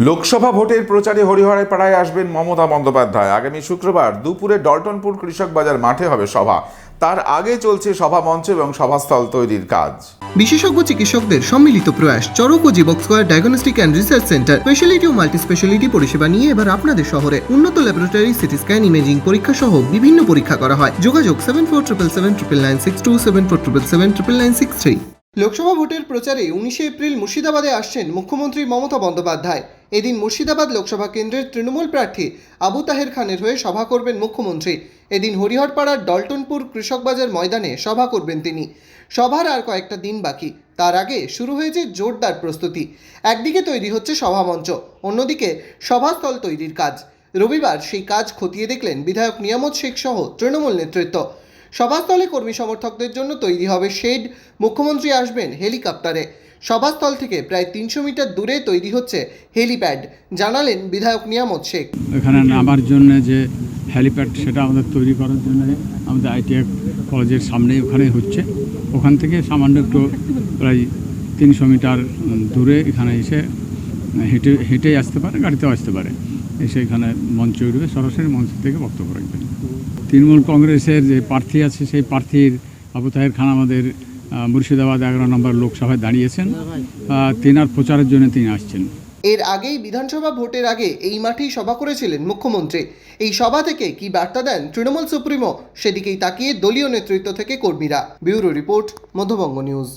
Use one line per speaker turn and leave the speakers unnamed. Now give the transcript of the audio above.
লোকসভা ভোটের প্রচারে হরিহরায় পাড়ায় আসবেন মমতা বন্দ্যোপাধ্যায়। আগামী শুক্রবার দুপুরে ডলটনপুর কৃষক বাজার মাঠে হবে সভা। তার আগে চলছে সভা মঞ্চ এবং সভাস্থল তৈরির কাজ।
বিশেষজ্ঞ চিকিৎসকদের সম্মিলিত প্রয়াস, চরক ও Jibak square diagnostic and research centre, speciality O multi speciality পরিষেবা নিয়ে এবার আপনাদের শহরে উন্নত ল্যাবরেটরি সিটি স্ক্যান ইমেজিং পরীক্ষা সহ বিভিন্ন পরীক্ষা করা হয়। যোগাযোগ seven four triple seven triple nine six two seven four triple seven triple nine six three Lok Sabha ভোটের প্রচারে উনিশে এপ্রিল মুর্শিদাবাদে আসছেন মুখ্যমন্ত্রী মমতা বন্দ্যোপাধ্যায়। এদিন মুর্শিদাবাদ লোকসভা কেন্দ্রের তৃণমূল প্রার্থী আবু তাহের খানের হয়ে সভা করবেন মুখ্যমন্ত্রী। এদিন হরিহরপাড়ার ডলটনপুর কৃষক বাজার ময়দানে সভা করবেন তিনি। সভার আর কয়েকটা দিন বাকি। তার আগে শুরু হয়েছে জোরদার প্রস্তুতি। একদিকে তৈরি হচ্ছে সভামঞ্চ অন্যদিকে সভাস্থল তৈরির কাজ। রবিবার সেই কাজ খতিয়ে দেখলেন বিধায়ক নিয়ামত শেখ সহ তৃণমূল নেতৃত্ব। সভাস্থলে কর্মী সমর্থকদের জন্য তৈরি হবে শেড। মুখ্যমন্ত্রী আসবেন হেলিকপ্টারে। সভাস্থল থেকে প্রায় তিনশো মিটার দূরে তৈরি হচ্ছে হেলিপ্যাড। জানালেন বিধায়ক নিয়ামত শেখ।
এখানে নামার জন্য যে হ্যালিপ্যাড সেটা আমাদের তৈরি করার জন্য আমাদের আইটিআই কলেজের সামনেই ওখানে হচ্ছে। ওখান থেকে সামান্য একটু প্রায় তিনশো মিটার দূরে এখানে এসে হেঁটে হেঁটেই আসতে পারে, গাড়িতেও আসতে পারে। এসে এখানে মঞ্চে উঠবে, সরাসরি মঞ্চ থেকে বক্তব্য রাখবেন। তৃণমূল কংগ্রেসের যে প্রার্থী আছে, সেই প্রার্থীর আবু তাহের খান আমাদের মুর্শিদাবাদ এগারো নম্বর লোকসভায় দাঁড়িয়েছেন। তেনার প্রচারের জন্য তিনি আসছেন।
এর আগেই বিধানসভা ভোটের আগে এই মাঠেই সভা করেছিলেন মুখ্যমন্ত্রী। এই সভা থেকে কি বার্তা দেন তৃণমূল সুপ্রিমো? সেদিকেই তাকিয়ে দলীয় নেতৃত্ব থেকে কর্মীরা। Bureau report, Madhyabanga news.